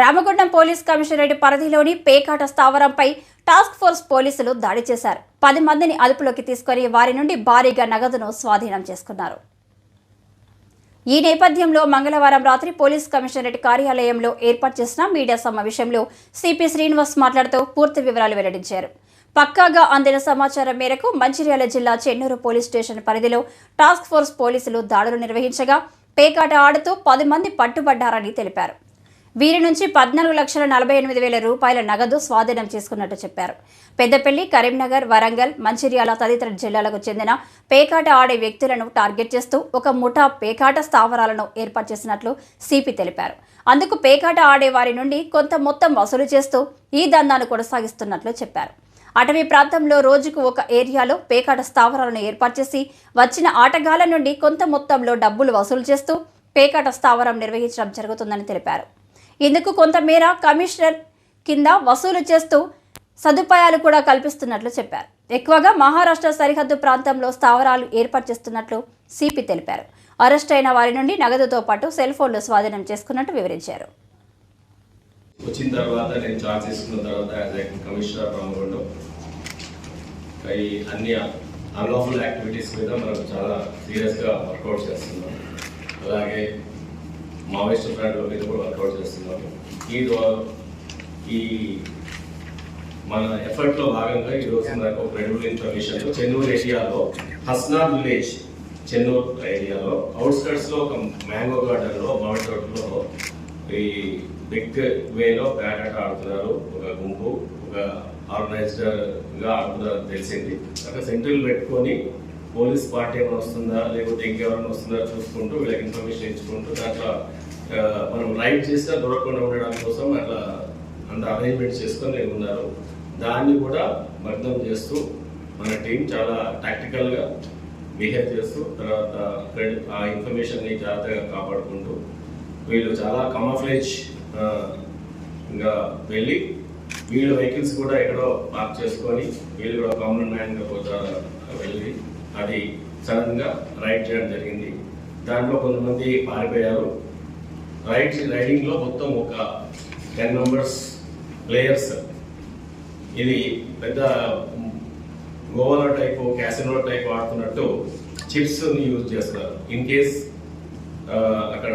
Ramagundam police commissionerate పరిధిలోని పేకాట స్థావరంపై task force పోలీసులు దాడి చేశారు. పది మందిని అదుపులోకి తీసుకొని వారి నుండి భారీగా నగదును స్వాధీనం చేసుకున్నారు. ఈ నేపథ్యంలో మంగళవారం రాత్రి పోలీస్ కమిషనరేట్ కార్యాలయంలో ఏర్పాటు చేసిన మీడియా సమావేశంలో సిపి శ్రీనివాస్ మాట్లాడుతూ పూర్తి వివరాలు వెల్లడించారు. పక్కాగా అందిన సమాచారం మేరకు మంచిర్యాల జిల్లా చెన్నూరు పోలీస్ స్టేషన్ పరిధిలో టాస్క్ ఫోర్స్ పోలీసులు దాడులు నిర్వహించగా పేకాట ఆడుతూ పది మంది పట్టుబడ్డారని తెలిపారు. వీరి నుంచి పద్నాలుగు లక్షల నలభై ఎనిమిది వేల రూపాయల నగదు స్వాధీనం చేసుకున్నట్టు చెప్పారు. పెద్దపల్లి కరీంనగర్ వరంగల్ మంచిర్యాల తదితర జిల్లాలకు చెందిన పేకాట ఆడే వ్యక్తులను టార్గెట్ చేస్తూ ఒక ముఠా పేకాట స్థావరాలను ఏర్పాటు చేసినట్లు సిపి తెలిపారు. అందుకు పేకాట ఆడే వారి నుండి కొంత మొత్తం వసూలు చేస్తూ ఈ దందాను కొనసాగిస్తున్నట్లు చెప్పారు. అటవీ ప్రాంతంలో రోజుకు ఒక ఏరియాలో పేకాట స్థావరాలను ఏర్పాటు చేసి వచ్చిన ఆటగాళ్ళ నుండి కొంత మొత్తంలో డబ్బులు వసూలు చేస్తూ పేకాట స్థావరం నిర్వహించడం జరుగుతుందని తెలిపారు. ఇందుకు కొంతమేర కమిషనర్ కింద వసూలు చేస్తూ సదుపాయాలు కూడా కల్పిస్తున్నట్లు చెప్పారు. ఎక్కువగా మహారాష్ట్ర సరిహద్దు ప్రాంతంలో స్థావరాలు ఏర్పాటు చేస్తున్నట్లు సిపి తెలిపారు. అరెస్ట్ అయిన వారి నుండి నగదుతో పాటు సెల్ ఫోన్లు స్వాధీనం చేసుకున్నట్టు వివరించారు. వచ్చిన తర్వాత నేను చార్జ్ తీసుకున్న తర్వాత యాజ్ ఏ కమిషనర్ రామగుండం ఈ అన్ని అన్లాఫుల్ యాక్టివిటీస్ మీద మనం చాలా సీరియస్గా వర్కౌట్ చేస్తున్నాం. అలాగే మావోయిస్ట్ ఫ్రంట్ మీద కూడా వర్కౌట్ చేస్తున్నారు. ఈ ఈ మన ఎఫర్ట్లో భాగంగా ఈ రోజు నాకు ఒక రెండు ఇన్ఫర్మేషన్ చెన్నూరు ఏరియాలో హస్నా విలేజ్ చెన్నూరు ఏరియాలో అవుట్స్కట్స్లో ఒక మ్యాంగో గార్డెన్లో మామిడి తోటలో ఈ బిగ్ వేలో బ్యాట్ ఆడుతున్నారు. ఒక గుంపు ఒక ఆర్గనైజ్డ్గా ఆడుతున్నారు తెలిసింది. అక్కడ సెంట్రల్ పెట్టుకొని పోలీస్ పార్టీ ఏమైనా వస్తుందా? లేకపోతే ఇంకెవరైనా వస్తుందా చూసుకుంటూ వీళ్ళకి ఇన్ఫర్మేషన్ ఇచ్చుకుంటూ దాంట్లో మనం రైడ్ చేసినా దొరకకుండా ఉండడం కోసం అట్లా అంత అరేంజ్మెంట్ చేసుకొని ఉన్నారు. దాన్ని కూడా భగ్నం చేస్తూ మన టీం చాలా టాక్టికల్గా బిహేవ్ చేస్తూ తర్వాత క్రెడిట్ ఆ ఇన్ఫర్మేషన్ని జాగ్రత్తగా కాపాడుకుంటూ వీళ్ళు చాలా కమఫ్లేజ్ ఇంకా వెళ్ళి వీళ్ళ వెహికల్స్ కూడా ఎక్కడో పార్క్ చేసుకొని వీళ్ళు కూడా కామన్ మ్యాన్గా పోతారు. వెళ్ళి అది సడన్గా రైడ్ చేయడం జరిగింది. దాంట్లో కొంతమంది పారిపోయారు. రైడ్ రైడింగ్లో మొత్తం ఒక టెన్ మెంబర్స్ ప్లేయర్స్. ఇది పెద్ద గోవాలో టైపు క్యాసినో టైప్ ఆడుతున్నట్టు చిప్స్ని యూజ్ చేస్తారు ఇన్ కేస్ అక్కడ